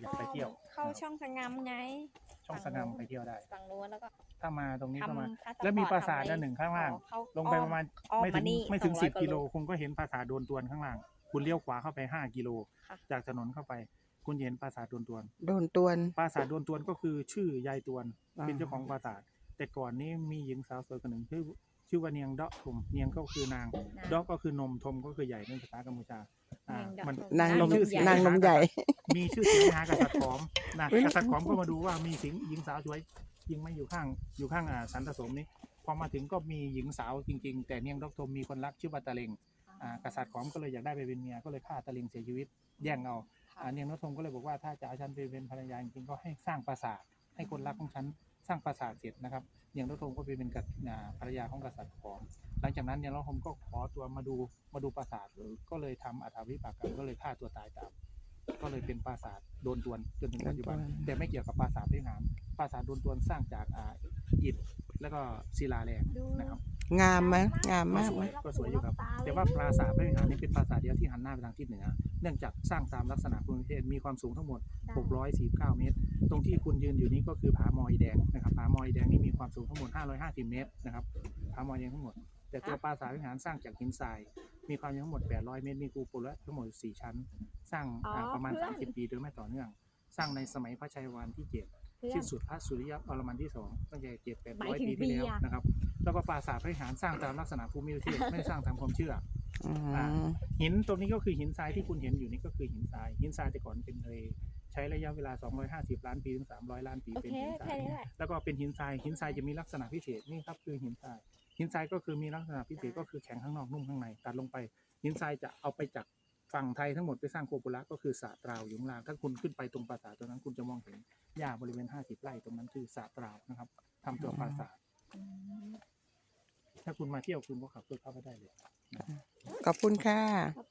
อยากไปเที่ยวเข้าช่องสงามไง ช่องสงามไปเที่ยวได้ฝั่งนู้นแล้วก็ถ้ามาตรงนี้ก็มาทำพาสปอร์ตแล้วมีปราสาททำด้านหนึ่งข้างล่างเข้ลงไปประมาณอ้อไม่ถึงานี่ไม่ถึง200สิบว่ากิโลคุณก็เห็นปราสาทโดนตวนข้างล่าง คุณเลี้ยวขวาเข้าไปห้ากิโลค่ะจากถนนเข้าไป คุณจะเห็นปราสาทโดนตวน โดนตวน ปราสาทโดนตวนก็คือชื่อยายตวนอ่าเป็นเจ้าของปราสาท แต่ก่อนนี้มีหญิงสาวสวยคนหนึ่งชื่อชื่อว่าเนียงเดาะทมเนียงก็คือนางนะเดาะก็คือนมทมก็คือใหญ่ในภาษากัมพูชา อ่าเนียงเดาะมันทมนางนมชื่อเสียงนางนมใหญ่ มีชื่อเสียงหากษัตริย์ขอมนะอุ๊ยกษัตริย์ขอมก็มาดูว่ามีสิงหญิงสาวสวยยิงไม่อยู่ข้างอยู่ข้างอ่าสันตสมนี้พอมาถึงก็มีหญิงสาวจริง ๆ แต่เนียงดอกทมมีคนรักชื่อว่าตะเลงอ่ากษัตริย์ขอมก็เลยอยากได้ไปเป็นเมียก็เลยฆ่าตะเลงเสียชีวิตแย่งเอาค่ะอ่าเนียงดอกทมก็เลยบอกว่าถ้าจะเอาฉันไปเป็นภรรยาจริงๆก็ให้สร้างปราสาทให้คนรักของฉัน สร้างปราสาทเสร็จนะครับเนียงดอกทมก็ไปเป็นกับอ่าภรรยาของกษัตริย์ขอมหลังจากนั้นเนี่ยเราผมก็ขอตัวมาดูมาดูปราสาทก็เลยทำอัฐาวิบากกรรมก็เลยฆ่าตัวตายตาม ก็เลยเป็นปราสาทโดนตวนจนถึงปัจจุบันโดนตวนแต่ไม่เกี่ยวกับปราสาทวิหารปราสาทโดนตวนสร้างจากอ่าอิฐแล้วก็ศิลาแรงดูนะครับ งามไหมงามก็มากสไหวมยก็สวยอยู่ครับ แต่ว่าปราสาทพระวิหารนี่เป็นปราสาทเดียวที่หันหน้าไปทางทิศเหนือ เนื่องจากสร้างตามลักษณะภูมิประเทศมีความสูงทั้งหมด 649 เมตร ตรงที่คุณยืนอยู่นี้ก็คือผามอยแดงนะครับผามอยแดงนี่มีความสูงทั้งหมด 550 เมตรนะครับผามอยแดงทั้งหมด แต่ตัวปราสาทวิหารสร้างจากหินทราย มีความยาวทั้งหมด 800 เมตร มีกูโปรและทั้งหมด 4 ชั้น สร้างอ่าประมาณ 30 ปีโดยไม่ต่อเนื่อง สร้างในสมัยพระชัยวรรมันที่7เพื่อนสิ้นสุดพระสุริยะวรมันที่สองตั้งแต่เจ็ดแปดหมาร้อยยถึงปีที่แล้วปีอะนะครับ แล้วก็ปราสาทพระวิหารสร้างตามลักษณะภูมิประเทศไม่ได้สร้างตามความเชื่ออือ่ามหินตรงนี้ก็คือหินทรายที่คุณเห็นอยู่นี่ก็คือหินทราย หินทรายแต่ก่อนเป็นทะเลใช้ระยะเวลา 250 ล้านปีถึง 300 ล้านปีโอเป็นเคหินทราแค่ยนี้แหละแล้วก็เป็นหินทราย หินทรายจะมีลักษณะพิเศษนี่ครับคือหินทราย หินทรายก็คือมีลักษณะพิเศษก็คือแข็งข้างนอกนุ่มข้างในตัดลงไป หินทรายจะเอาไปจาก ฝั่งไทยทั้งหมดไปสร้างโคปุระก็คือสระตราวอยู่ข้างล่างถ้าคุณขึ้นไปตรงปราสาทตรงนั้นคุณจะมองเห็นหญ้าบริเวณ 50ไร่ตรงนั้นคือสระตราวนะครับทำตัวปราสาทอืมถ้าคุณมาเที่ยวคุณก็ขับรถเข้าไปได้เลย ขอบคุณค่ะ ขอบ